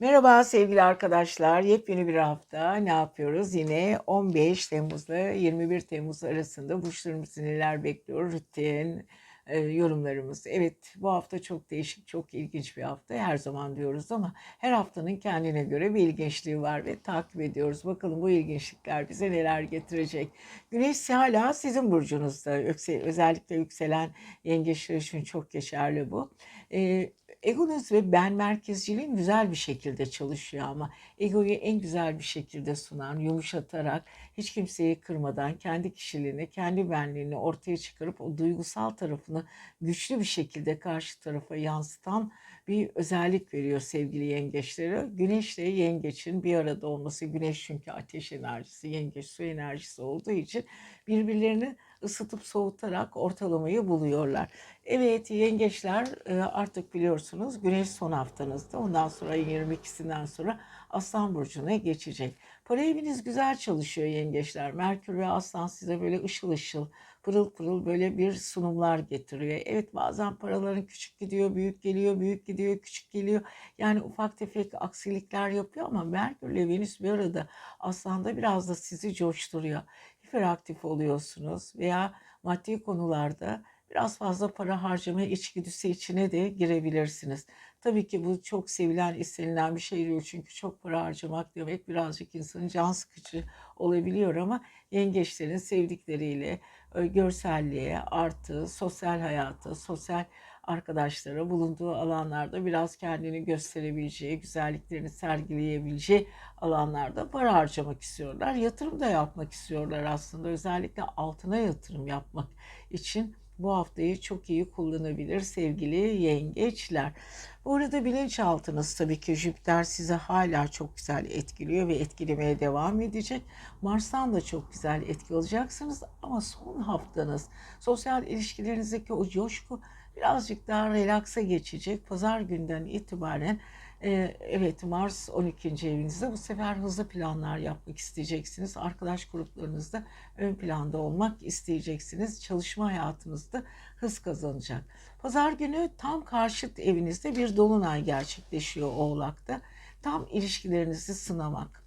Merhaba sevgili arkadaşlar. Yepyeni bir hafta ne yapıyoruz? Yine 15 Temmuz'la 21 Temmuz arasında burçlarımızı neler bekliyor? Rutin, e, yorumlarımız. Evet bu hafta çok değişik, çok ilginç bir hafta. Her zaman diyoruz ama her haftanın kendine göre bir ilginçliği var ve takip ediyoruz. Bakalım bu ilginçlikler bize neler getirecek. Güneş hala sizin burcunuzda. Özellikle yükselen yengeçler için çok geçerli bu. E, Egonuz ve ben merkezciliğin güzel bir şekilde çalışıyor ama egoyu en güzel bir şekilde sunan, yumuşatarak, hiç kimseyi kırmadan kendi kişiliğini, kendi benliğini ortaya çıkarıp o duygusal tarafını güçlü bir şekilde karşı tarafa yansıtan bir özellik veriyor sevgili yengeçlere. Güneşle yengeçin bir arada olması, güneş çünkü ateş enerjisi, yengeç su enerjisi olduğu için birbirlerini ısıtıp soğutarak ortalamayı buluyorlar. Evet yengeçler e, artık biliyorsunuz güneş son haftanızda. Ondan sonra ayın 22'sinden sonra Aslan Burcu'na geçecek. Para eviniz güzel çalışıyor yengeçler. Merkür ve Aslan size böyle ışıl ışıl, pırıl pırıl böyle bir sunumlar getiriyor. Evet bazen paraların küçük gidiyor, büyük geliyor, büyük gidiyor, küçük geliyor. Yani ufak tefek aksilikler yapıyor ama Merkür ile Venüs bir arada Aslan'da biraz da sizi coşturuyor. Hiperaktif oluyorsunuz veya maddi konularda biraz fazla para harcama içgüdüsü içine de girebilirsiniz. Tabii ki bu çok sevilen, istenilen bir şey değil çünkü çok para harcamak demek birazcık insanın can sıkıcı olabiliyor ama yengeçlerin sevdikleriyle e, görselliğe, artı sosyal hayatı, sosyal arkadaşlara bulunduğu alanlarda biraz kendini gösterebileceği, güzelliklerini sergileyebileceği alanlarda para harcamak istiyorlar. Yatırım da yapmak istiyorlar aslında. Özellikle altına yatırım yapmak için bu haftayı çok iyi kullanabilir sevgili yengeçler. Bu arada bilinçaltınız tabii ki Jüpiter size hala çok güzel etkiliyor ve etkilemeye devam edecek. Mars'tan da çok güzel etki alacaksınız ama son haftanız sosyal ilişkilerinizdeki o coşku birazcık daha relaksa geçecek. Pazar günden itibaren e, evet Mars 12. evinizde bu sefer hızlı planlar yapmak isteyeceksiniz. Arkadaş gruplarınızda ön planda olmak isteyeceksiniz. Çalışma hayatınızda hız kazanacak. Pazar günü tam karşıt evinizde bir dolunay gerçekleşiyor Oğlak'ta. Tam ilişkilerinizi sınamak,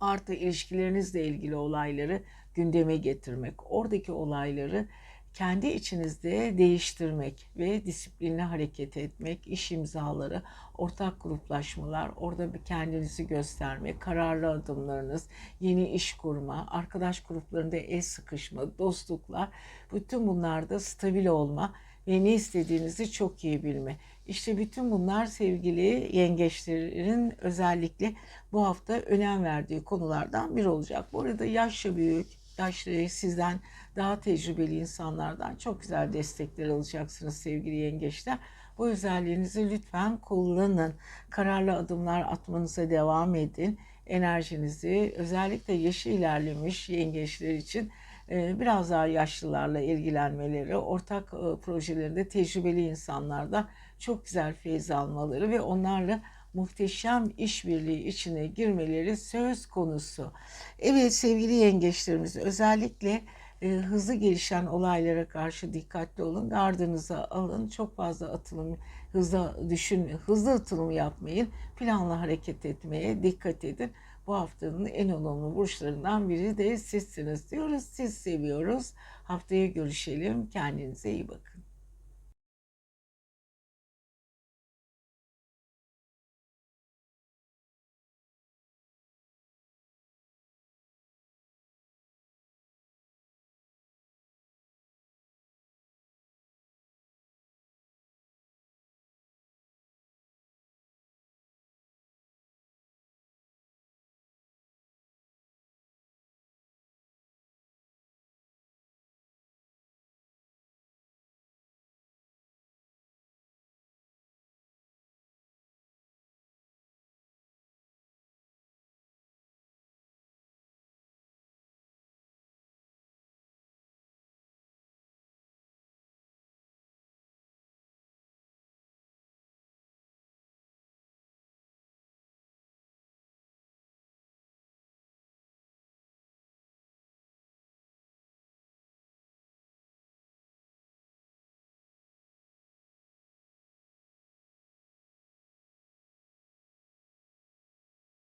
artı ilişkilerinizle ilgili olayları gündeme getirmek, oradaki olayları kendi içinizde değiştirmek ve disiplinli hareket etmek, iş imzaları, ortak gruplaşmalar, orada bir kendinizi göstermek, kararlı adımlarınız, yeni iş kurma, arkadaş gruplarında el sıkışma, dostluklar, bütün bunlarda stabil olma ve ne istediğinizi çok iyi bilme. İşte bütün bunlar sevgili yengeçlerin özellikle bu hafta önem verdiği konulardan biri olacak. Bu arada yaşça büyük, yaşlı sizden daha tecrübeli insanlardan çok güzel destekler alacaksınız sevgili yengeçler. Bu özelliğinizi lütfen kullanın. Kararlı adımlar atmanıza devam edin. Enerjinizi özellikle yaşı ilerlemiş yengeçler için e, biraz daha yaşlılarla ilgilenmeleri, ortak e, projelerinde tecrübeli insanlardan çok güzel feyiz almaları ve onlarla muhteşem işbirliği içine girmeleri söz konusu. Evet sevgili yengeçlerimiz özellikle e, hızlı gelişen olaylara karşı dikkatli olun. Gardınıza alın. Çok fazla atılım, hızlı düşün, hızlı atılım yapmayın. Planlı hareket etmeye dikkat edin. Bu haftanın en olumlu burçlarından biri de sizsiniz diyoruz. Siz seviyoruz. Haftaya görüşelim. Kendinize iyi bakın.